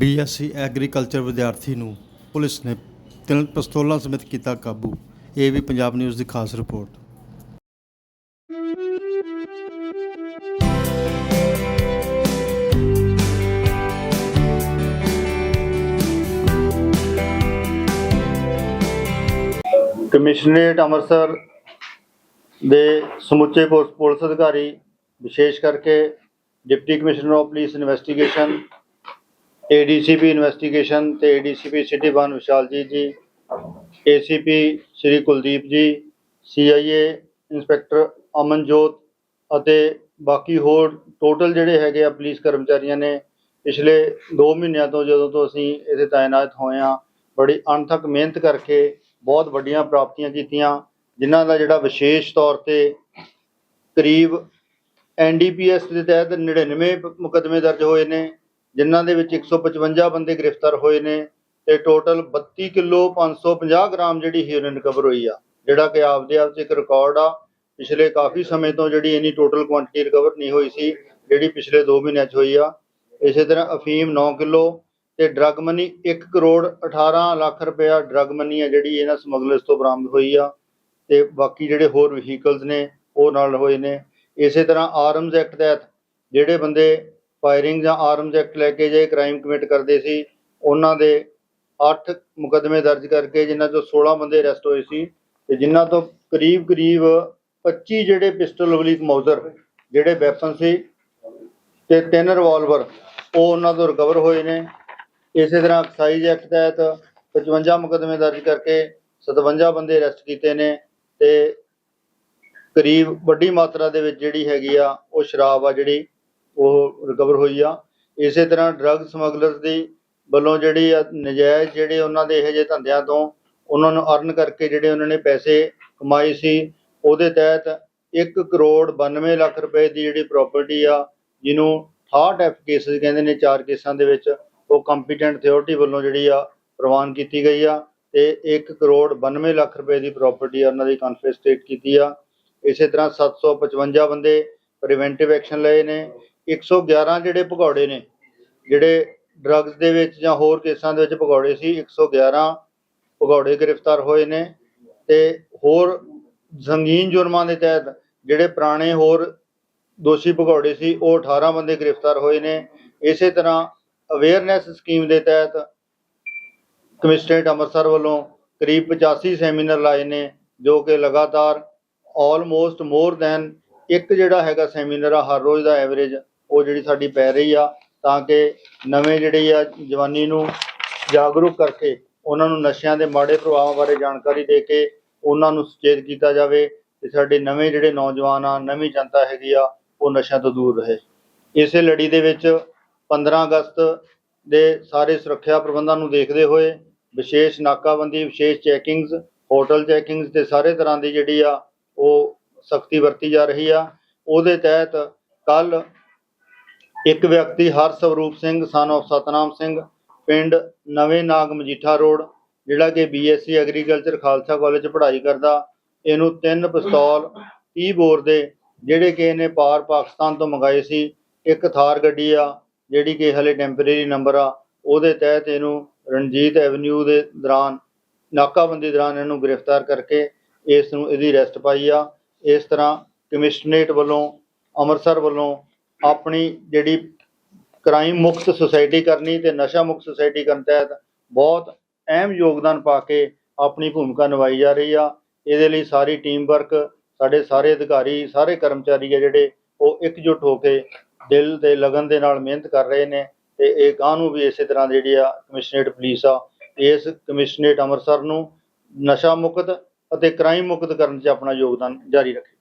BSc agriculture ਵਿਦਿਆਰਥੀ ਨੂੰ police ਨੇ ਤਿੰਨ ਪਿਸਤੌਲਾਂ ਸਮੇਤ ਕੀਤਾ ਕਾਬੂ। ਇਹ ਵੀ ਪੰਜਾਬ ਨਿਊਜ਼ ਦੀ ਖਾਸ ਰਿਪੋਰਟ। ਕਮਿਸ਼ਨਰੇਟ ਅੰਮ੍ਰਿਤਸਰ ਦੇ ਸਮੁੱਚੇ ਪੁਲਿਸ ਅਧਿਕਾਰੀ, ਵਿਸ਼ੇਸ਼ ਕਰਕੇ deputy commissioner of police investigation ADCP investigation ਤੇ ADCP city one Vishal ji ਜੀ ਏਸੀਪੀ ਸ਼੍ਰੀ ਕੁਲਦੀਪ ਜੀ ਸੀਆਈਏ ਇੰਸਪੈਕਟਰ ਅਮਨਜੋਤ ਅਤੇ ਬਾਕੀ ਹੋਰ ਟੋਟਲ ਜਿਹੜੇ ਹੈਗੇ ਆ ਪੁਲਿਸ ਕਰਮਚਾਰੀਆਂ ਨੇ, ਪਿਛਲੇ 2 ਮਹੀਨਿਆਂ ਤੋਂ ਜਦੋਂ ਤੋਂ ਅਸੀਂ ਇਹਦੇ ਤਾਇਨਾਤ ਹੋਏ ਆ ਬੜੀ ਅਣਥੱਕ ਮਿਹਨਤ ਕਰਕੇ ਬਹੁਤ ਵੱਡੀਆਂ ਪ੍ਰਾਪਤੀਆਂ ਕੀਤੀਆਂ, ਜਿਨ੍ਹਾਂ ਦਾ ਜਿਹੜਾ ਵਿਸ਼ੇਸ਼ ਤੌਰ ਤੇ ਕਰੀਬ ਐਨਡੀਪੀਐਸ ਦੇ ਤਹਿਤ 99 ਪ- ਮੁਕੱਦਮੇ ਦਰਜ ਹੋਏ ਨੇ ਜਿਨ੍ਹਾਂ ਦੇ ਵਿੱਚ 155 ਬੰਦੇ ਗ੍ਰਿਫਤਾਰ ਹੋਏ ਨੇ ਤੇ ਟੋਟਲ 32 ਕਿਲੋ 550 ਗ੍ਰਾਮ ਜਿਹੜੀ ਹੀਰੋਇਨ ਰਿਕਵਰ ਹੋਈ ਆ, ਜਿਹੜਾ ਕਿ ਆਪਦੇ ਆਪ 'ਚ ਇੱਕ ਰਿਕਾਰਡ ਆ। ਪਿਛਲੇ ਕਾਫੀ ਸਮੇਂ ਤੋਂ ਜਿਹੜੀ ਇਨੀ ਟੋਟਲ ਕੁਆਂਟੀਟੀ ਰਿਕਵਰ ਨਹੀਂ ਹੋਈ ਸੀ, ਜਿਹੜੀ ਪਿਛਲੇ 2 ਮਹੀਨਿਆਂ 'ਚ ਹੋਈ ਆ। ਇਸੇ ਤਰ੍ਹਾਂ ਅਫੀਮ 9 ਕਿਲੋ ਤੇ ਡਰੱਗ ਮਨੀ 1 ਕਰੋੜ 18 ਲੱਖ ਰੁਪਇਆ ਡਰੱਗ ਮਨੀ ਆ ਜਿਹੜੀ ਇਹਨਾਂ ਸਮਗਲਰਸ ਤੋਂ ਬਰਾਮਦ ਹੋਈ ਆ। ਤੇ ਬਾਕੀ ਜਿਹੜੇ ਹੋਰ ਵਹੀਕਲਸ ਨੇ, ਉਹ ਨਾਲ ਹੋਏ ਨੇ। ਇਸੇ ਤਰ੍ਹਾਂ ਆਰਮਜ਼ ਐਕਟ ਤਹਿਤ ਜਿਹੜੇ ਬੰਦੇ ਫਾਇਰਿੰਗ ਜਾਂ ਆਰਮਸ ਐਕਟ ਲੈ ਕੇ ਜੇ ਕ੍ਰਾਈਮ ਕਮਿਟ ਕਰਦੇ ਸੀ, ਉਹਨਾਂ ਦੇ 8 ਮੁਕੱਦਮੇ ਦਰਜ ਕਰਕੇ ਜਿਨ੍ਹਾਂ ਚੋਂ 16 ਬੰਦੇ ਅਰੈਸਟ ਹੋਏ ਸੀ ਤੇ ਜਿਨ੍ਹਾਂ ਤੋਂ ਕਰੀਬ ਕਰੀਬ 25 ਜਿਹੜੇ ਪਿਸਟਲ ਵਲੀਕ ਮੌਜ਼ਰ, ਜਿਹੜੇ ਵੈਪਨ ਸੀ ਤੇ ਤਿੰਨ ਰਿਵਾਲਵਰ ਉਹ ਉਹਨਾਂ ਤੋਂ ਰਿਕਵਰ ਹੋਏ ਨੇ। ਇਸੇ ਤਰ੍ਹਾਂ ਐਕਸਾਈਜ਼ ਐਕਟ ਤਹਿਤ 55 ਮੁਕੱਦਮੇ ਦਰਜ ਕਰਕੇ 57 ਬੰਦੇ ਅਰੈਸਟ ਕੀਤੇ ਨੇ ਤੇ ਕਰੀਬ ਵੱਡੀ ਮਾਤਰਾ ਦੇ ਵਿੱਚ ਜਿਹੜੀ ਹੈਗੀ ਆ, ਉਹ ਸ਼ਰਾਬ ਆ ਜਿਹੜੀ ਉਹ ਰਿਕਵਰ ਹੋਈ ਆ। ਇਸੇ ਤਰ੍ਹਾਂ ਡਰੱਗ ਸਮਗਲਰ ਦੀ ਵੱਲੋਂ ਜਿਹੜੀ ਆ ਨਜਾਇਜ਼ ਜਿਹੜੇ ਉਹਨਾਂ ਦੇ ਇਹੋ ਜਿਹੇ ਧੰਦਿਆਂ ਤੋਂ ਉਹਨਾਂ ਨੂੰ ਅਰਨ ਕਰਕੇ ਜਿਹੜੇ ਉਹਨਾਂ ਨੇ ਪੈਸੇ ਕਮਾਏ ਸੀ, ਉਹਦੇ ਤਹਿਤ 1 ਕਰੋੜ 92 ਲੱਖ ਰੁਪਏ ਦੀ ਜਿਹੜੀ ਪ੍ਰਾਪਰਟੀ ਆ, ਜਿਹਨੂੰ 68 ਐਫ ਕੇਸਿਸ ਕਹਿੰਦੇ ਨੇ, ਚਾਰ ਕੇਸਾਂ ਦੇ ਵਿੱਚ ਉਹ ਕੰਪੀਟੈਂਟ ਅਥਾਰਟੀ ਵੱਲੋਂ ਜਿਹੜੀ ਆ ਪ੍ਰਵਾਨ ਕੀਤੀ ਗਈ ਆ ਤੇ 1 ਕਰੋੜ 92 ਲੱਖ ਰੁਪਏ ਦੀ ਪ੍ਰਾਪਰਟੀ ਉਹਨਾਂ ਦੀ ਕਨਫਿਸਕੇਟ ਕੀਤੀ ਆ। ਇਸੇ ਤਰ੍ਹਾਂ 755 ਬੰਦੇ ਪ੍ਰੀਵੈਂਟਿਵ ਐਕਸ਼ਨ ਲਏ ਨੇ। 111 ਜਿਹੜੇ ਭਗੌੜੇ ਨੇ, ਜਿਹੜੇ ਡਰੱਗਸ ਦੇ ਵਿੱਚ ਜਾਂ ਹੋਰ ਕੇਸਾਂ ਦੇ ਵਿੱਚ ਭਗੌੜੇ ਸੀ 111 ਭਗੌੜੇ ਗ੍ਰਿਫਤਾਰ ਹੋਏ ਨੇ ਤੇ ਹੋਰ ਸੰਗੀਨ ਜੁਰਮਾਂ ਦੇ ਤਹਿਤ ਜਿਹੜੇ ਪੁਰਾਣੇ ਹੋਰ ਦੋਸ਼ੀ ਭਗੌੜੇ ਸੀ, ਉਹ 18 ਬੰਦੇ ਗ੍ਰਿਫਤਾਰ ਹੋਏ ਨੇ। ਇਸੇ ਤਰ੍ਹਾਂ ਅਵੇਅਰਨੈਸ ਸਕੀਮ ਦੇ ਤਹਿਤ ਕਮਿਸ਼ਨਰੇਟ ਅੰਮ੍ਰਿਤਸਰ ਵੱਲੋਂ ਕਰੀਬ 85 ਸੈਮੀਨਾਰ ਲਾਏ ਨੇ, ਜੋ ਕਿ ਲਗਾਤਾਰ ਆਲਮੋਸਟ ਮੋਰ ਦੈਨ ਇੱਕ ਜਿਹੜਾ ਹੈਗਾ ਸੈਮੀਨਾਰ ਆ, ਹਰ ਰੋਜ਼ ਦਾ ਐਵਰੇਜ ਉਹ ਜਿਹੜੀ ਸਾਡੀ ਪੈ ਰਹੀ ਆ, ਤਾਂ ਕਿ ਨਵੇਂ ਜਿਹੜੇ ਆ ਜਵਾਨੀ ਨੂੰ ਜਾਗਰੂਕ ਕਰਕੇ ਉਹਨਾਂ ਨੂੰ ਨਸ਼ਿਆਂ ਦੇ ਮਾੜੇ ਪ੍ਰਭਾਵਾਂ ਬਾਰੇ ਜਾਣਕਾਰੀ ਦੇ ਕੇ ਉਹਨਾਂ ਨੂੰ ਸੁਚੇਤ ਕੀਤਾ ਜਾਵੇ ਤੇ ਸਾਡੇ ਨਵੇਂ ਜਿਹੜੇ ਨੌਜਵਾਨ ਆ, ਨਵੀਂ ਜਨਤਾ ਹੈਗੀ ਆ, ਉਹ ਨਸ਼ਿਆਂ ਤੋਂ ਦੂਰ ਰਹੇ। ਇਸੇ ਲੜੀ ਦੇ ਵਿੱਚ 15 ਅਗਸਤ ਦੇ ਸਾਰੇ ਸੁਰੱਖਿਆ ਪ੍ਰਬੰਧਾਂ ਨੂੰ ਦੇਖਦੇ ਹੋਏ ਵਿਸ਼ੇਸ਼ ਨਾਕਾਬੰਦੀ, ਵਿਸ਼ੇਸ਼ ਚੈਕਿੰਗਸ, ਹੋਟਲ ਚੈਕਿੰਗਸ ਤੇ ਸਾਰੇ ਤਰ੍ਹਾਂ ਦੀ ਜਿਹੜੀ ਆ, ਉਹ ਸਖਤੀ ਵਰਤੀ ਜਾ ਰਹੀ ਆ। ਉਹਦੇ ਤਹਿਤ ਕੱਲ ਇੱਕ ਵਿਅਕਤੀ ਹਰਸਵਰੂਪ ਸਿੰਘ ਸਨ of ਸਤਨਾਮ ਸਿੰਘ, ਪਿੰਡ ਨਵੇਂ ਨਾਗ ਮਜੀਠਾ ਰੋਡ, ਜਿਹੜਾ ਕਿ ਬੀਐਸਸੀ ਐਗਰੀਕਲਚਰ ਖਾਲਸਾ ਕਾਲਜ 'ਚ ਪੜ੍ਹਾਈ ਕਰਦਾ। ਇਹਨੂੰ ਤਿੰਨ ਪਿਸਤੌਲ 30 ਬੋਰ ਦੇ, ਜਿਹੜੇ ਕਿ ਇਹਨੇ ਪਾਰ ਪਾਕਿਸਤਾਨ ਤੋਂ ਮੰਗਾਏ ਸੀ। ਇੱਕ ਥਾਰ ਗੱਡੀ ਆ, ਜਿਹੜੀ ਕਿ ਹਲੇ ਟੈਂਪਰੇਰੀ ਨੰਬਰ ਆ। ਉਹਦੇ ਤਹਿਤ ਇਹਨੂੰ ਰਣਜੀਤ ਐਵਨਿਊ ਦੇ ਦੌਰਾਨ, ਨਾਕਾਬੰਦੀ ਦੌਰਾਨ ਇਹਨੂੰ ਗ੍ਰਿਫਤਾਰ ਕਰਕੇ ਇਸ ਨੂੰ ਇਹਦੀ ਅਰੈਸਟ ਪਾਈ ਆ। ਇਸ ਤਰ੍ਹਾਂ ਕਮਿਸ਼ਨਰੇਟ ਵੱਲੋਂ, ਅੰਮ੍ਰਿਤਸਰ ਵੱਲੋਂ ਆਪਣੀ ਜਿਹੜੀ ਕ੍ਰਾਈਮ ਮੁਕਤ ਸੁਸਾਇਟੀ ਕਰਨੀ ਤੇ ਨਸ਼ਾ ਮੁਕਤ ਸੁਸਾਇਟੀ ਕਰਨ ਤਹਿਤ ਬਹੁਤ ਅਹਿਮ ਯੋਗਦਾਨ ਪਾ ਕੇ ਆਪਣੀ ਭੂਮਿਕਾ ਨਿਭਾਈ ਜਾ ਰਹੀ ਆ। ਇਹਦੇ ਲਈ ਸਾਰੀ ਟੀਮ ਵਰਕ ਸਾਡੇ ਸਾਰੇ ਅਧਿਕਾਰੀ, ਸਾਰੇ ਕਰਮਚਾਰੀ ਆ ਜਿਹੜੇ, ਉਹ ਇਕਜੁੱਟ ਹੋ ਕੇ ਦਿਲ ਤੇ ਲਗਨ ਦੇ ਨਾਲ ਮਿਹਨਤ ਕਰ ਰਹੇ ਨੇ ਤੇ ਇਹ ਗਾਂ ਨੂੰ ਵੀ ਇਸੇ ਤਰ੍ਹਾਂ ਜਿਹੜੀ ਆ ਕਮਿਸ਼ਨਰੇਟ ਪੁਲਿਸ ਆ, ਇਸ ਕਮਿਸ਼ਨਰੇਟ ਅੰਮ੍ਰਿਤਸਰ ਨੂੰ ਨਸ਼ਾ ਮੁਕਤ ਅਤੇ ਕ੍ਰਾਈਮ ਮੁਕਤ ਕਰਨ 'ਚ ਆਪਣਾ ਯੋਗਦਾਨ ਜਾਰੀ ਰੱਖੇ।